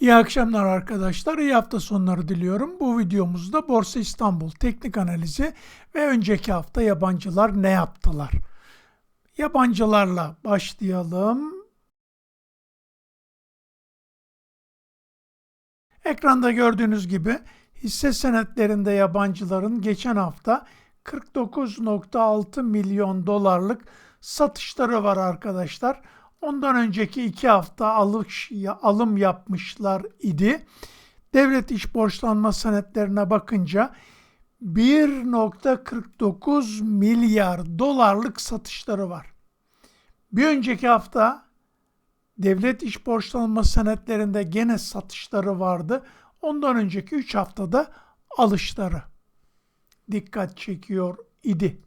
İyi akşamlar arkadaşlar. İyi hafta sonları diliyorum. Bu videomuzda Borsa İstanbul teknik analizi ve önceki hafta yabancılar ne yaptılar? Yabancılarla başlayalım. Ekranda gördüğünüz gibi hisse senetlerinde yabancıların geçen hafta 49.6 milyon dolarlık satışları var arkadaşlar. Ondan önceki iki hafta alış, alım yapmışlar idi. Devlet iş borçlanma senetlerine bakınca 1.49 milyar dolarlık satışları var. Bir önceki hafta devlet iş borçlanma senetlerinde gene satışları vardı. Ondan önceki 3 haftada alışları dikkat çekiyor idi.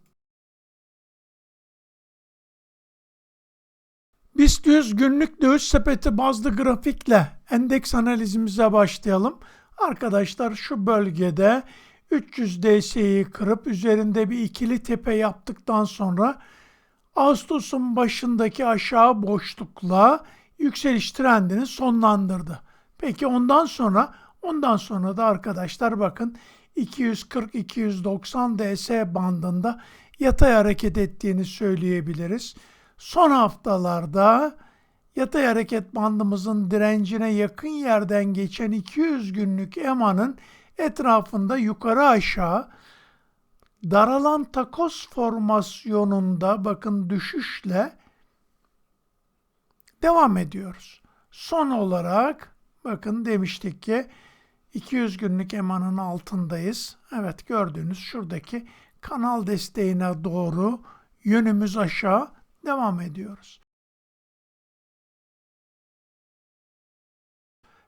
BIST 100 günlük döviz sepeti bazlı grafikle endeks analizimize başlayalım. Arkadaşlar şu bölgede 300 DS'yi kırıp üzerinde bir ikili tepe yaptıktan sonra Ağustos'un başındaki aşağı boşlukla yükseliş trendini sonlandırdı. Peki ondan sonra ondan sonra da arkadaşlar bakın 240-290 DS bandında yatay hareket ettiğini söyleyebiliriz. Son haftalarda yatay hareket bandımızın direncine yakın yerden geçen 200 günlük EMA'nın etrafında yukarı aşağı daralan takos formasyonunda bakın düşüşle devam ediyoruz. Son olarak bakın demiştik ki 200 günlük EMA'nın altındayız. Evet gördüğünüz şuradaki kanal desteğine doğru yönümüz aşağı devam ediyoruz.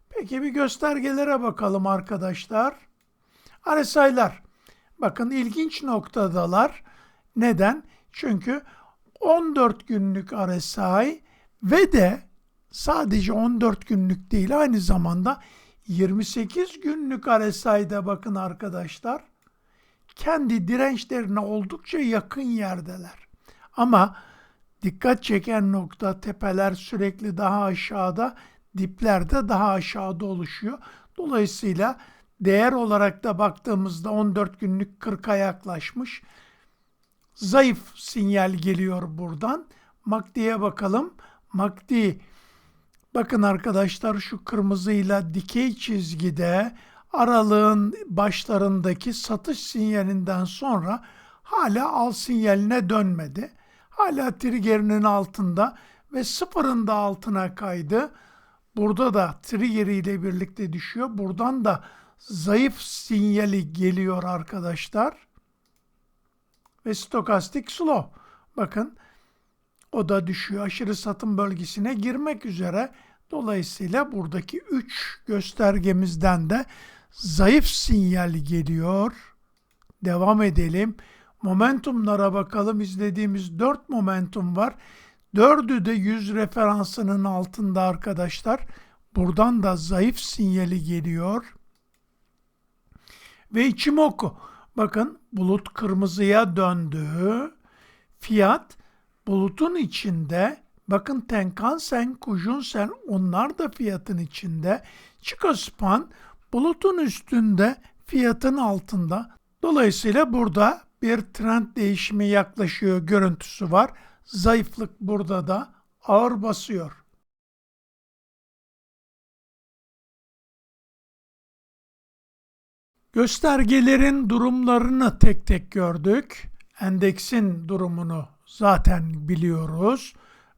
Peki bir göstergelere bakalım arkadaşlar. RSI'lar. Bakın ilginç noktadalar. Neden? Çünkü 14 günlük RSI ve de sadece 14 günlük değil aynı zamanda 28 günlük RSI'de bakın arkadaşlar kendi dirençlerine oldukça yakın yerdeler. Ama dikkat çeken nokta tepeler sürekli daha aşağıda, dipler de daha aşağıda oluşuyor. Dolayısıyla değer olarak da baktığımızda 14 günlük 40'a yaklaşmış. Zayıf sinyal geliyor buradan. MACD'ye bakalım. MACD bakın arkadaşlar şu kırmızıyla dikey çizgide aralığın başlarındaki satış sinyalinden sonra hala al sinyaline dönmedi. Hala triggerinin altında ve sıfırın da altına kaydı. Burada da trigger ile birlikte düşüyor. Buradan da zayıf sinyali geliyor arkadaşlar. Ve stokastik slow. Bakın o da düşüyor. Aşırı satım bölgesine girmek üzere. Dolayısıyla buradaki 3 göstergemizden de zayıf sinyal geliyor. Devam edelim. Momentumlara bakalım. İzlediğimiz 4 momentum var. Dördü de 100 referansının altında arkadaşlar. Buradan da zayıf sinyali geliyor. Ve Ichimoku. Bakın bulut kırmızıya döndü. Fiyat bulutun içinde. Bakın Tenkan Sen, Kujun Sen onlar da fiyatın içinde. Chikospan bulutun üstünde fiyatın altında. Dolayısıyla burada bir trend değişimi yaklaşıyor görüntüsü var. Zayıflık burada da ağır basıyor. Göstergelerin durumlarını tek tek gördük. Endeksin durumunu zaten biliyoruz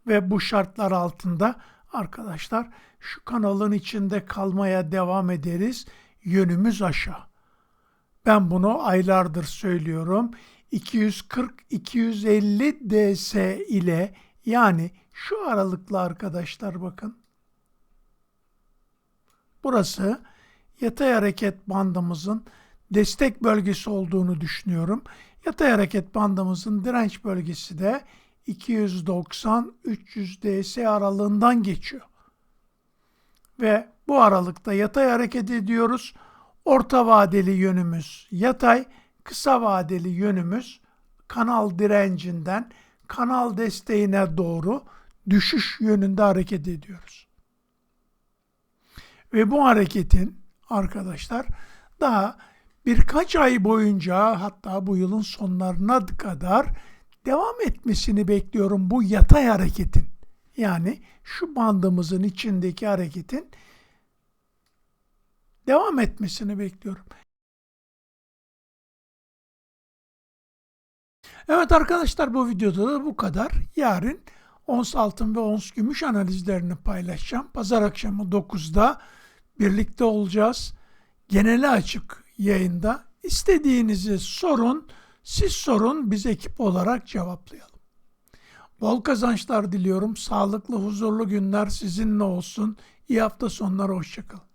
ve bu şartlar altında arkadaşlar şu kanalın içinde kalmaya devam ederiz. Yönümüz aşağı. Ben bunu aylardır söylüyorum. 240-250 DS ile yani şu aralıkla arkadaşlar bakın. Burası yatay hareket bandımızın destek bölgesi olduğunu düşünüyorum. Yatay hareket bandımızın direnç bölgesi de 290-300 DS aralığından geçiyor. Ve bu aralıkta yatay hareket ediyoruz. Orta vadeli yönümüz yatay, kısa vadeli yönümüz kanal direncinden kanal desteğine doğru düşüş yönünde hareket ediyoruz. Ve bu hareketin arkadaşlar daha birkaç ay boyunca hatta bu yılın sonlarına kadar devam etmesini bekliyorum bu yatay hareketin. Yani şu bandımızın içindeki hareketin devam etmesini bekliyorum. Evet arkadaşlar bu videoda da bu kadar. Yarın ons altın ve ons gümüş analizlerini paylaşacağım. Pazar akşamı 9'da birlikte olacağız. Geneli açık yayında. İstediğinizi sorun, siz sorun, biz ekip olarak cevaplayalım. Bol kazançlar diliyorum. Sağlıklı, huzurlu günler sizinle olsun. İyi hafta sonları, hoşçakalın.